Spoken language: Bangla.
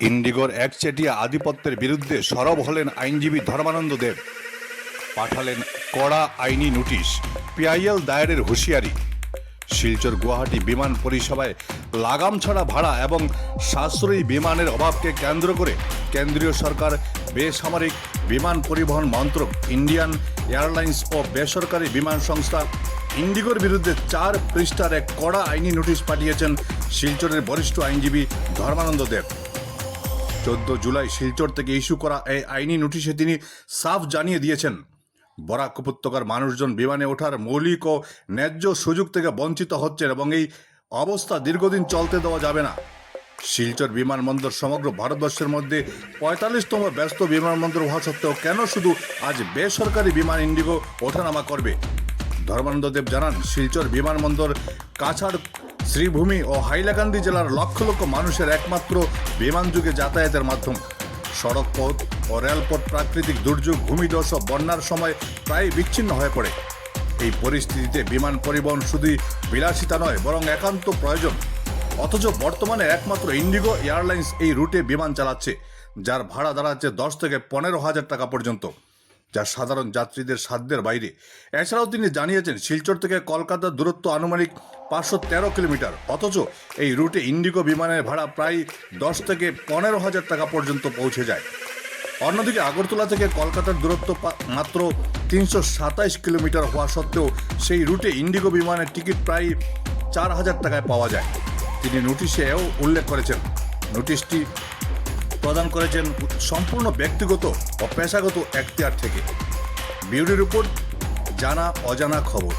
ইন্ডিগোর একচেটিয়া আধিপত্যের বিরুদ্ধে সরব হলেন আইনজীবী ধর্মানন্দ দেব পাঠালেন কড়া আইনি নোটিশ, পিআইএল দায়েরের হুঁশিয়ারি। শিলচর গুয়াহাটি বিমান পরিষেবায় লাগাম ছাড়া ভাড়া এবং সাশ্রয়ী বিমানের অভাবকে কেন্দ্র করে কেন্দ্রীয় সরকার বেসামরিক বিমান পরিবহন মন্ত্রক ইন্ডিয়ান এয়ারলাইন্স ও বেসরকারি বিমান সংস্থা ইন্ডিগোর বিরুদ্ধে চার পৃষ্ঠার এক কড়া আইনি নোটিশ পাঠিয়েছেন শিলচরের বরিষ্ঠ আইনজীবী ধর্মানন্দ দেব চোদ্দ জুলাই শিলচর থেকে ইস্যু করা এই আইনি নোটিশে তিনি সাফ জানিয়ে দিয়েছেন। বরাক উপত্যকার মানুষজন বিমানে ওঠার মৌলিক ও ন্যায্য সুযোগ থেকে বঞ্চিত হচ্ছেন এবং এই অবস্থা দীর্ঘদিন চলতে দেওয়া যাবে না। শিলচর বিমানবন্দর সমগ্র ভারতবর্ষের মধ্যে পঁয়তাল্লিশতম ব্যস্ত বিমানবন্দর হওয়া সত্ত্বেও কেন শুধু আজ বেসরকারি বিমান ইন্ডিগো ওঠানামা করবে? ধর্মানন্দ দেব জানান, শিলচর বিমানবন্দর কাছাড় শ্রীভূমি ও হাইলাকান্দি জেলার লক্ষ লক্ষ মানুষের একমাত্র বিমান যুগে যাতায়াতের মাধ্যম। সড়ক পথ ও রেলপথ প্রাকৃতিক দুর্যোগ, ভূমিধস ও বন্যার সময় প্রায় বিচ্ছিন্ন হয়ে পড়ে। এই পরিস্থিতিতে বিমান পরিবহন শুধুই বিলাসিতা নয়, বরং একান্ত প্রয়োজন। অথচ বর্তমানে একমাত্র ইন্ডিগো এয়ারলাইন্স এই রুটে বিমান চালাচ্ছে, যার ভাড়া দাঁড়াচ্ছে দশ থেকে পনেরো হাজার টাকা পর্যন্ত। যা সাধারণ যাত্রীদের সাধ্যের বাইরে। এছাড়াও তিনি জানিয়েছেন, শিলচর থেকে কলকাতার দূরত্ব আনুমানিক পাঁচশো তেরো কিলোমিটার। অথচ এই রুটে ইন্ডিগো বিমানের ভাড়া প্রায় দশ থেকে পনেরো হাজার টাকা পর্যন্ত পৌঁছে যায়। অন্যদিকে আগরতলা থেকে কলকাতার দূরত্ব মাত্র তিনশো সাতাইশ কিলোমিটার হওয়া সত্ত্বেও সেই রুটে ইন্ডিগো বিমানের টিকিট প্রায় চার হাজার টাকায় পাওয়া যায়। তিনি নোটিশেও উল্লেখ করেছেন, নোটিশটি প্রদান করেছেন সম্পূর্ণ ব্যক্তিগত ও পেশাগত এখতিয়ার থেকে। বিউটি রিপোর্ট জানা অজানা খবর।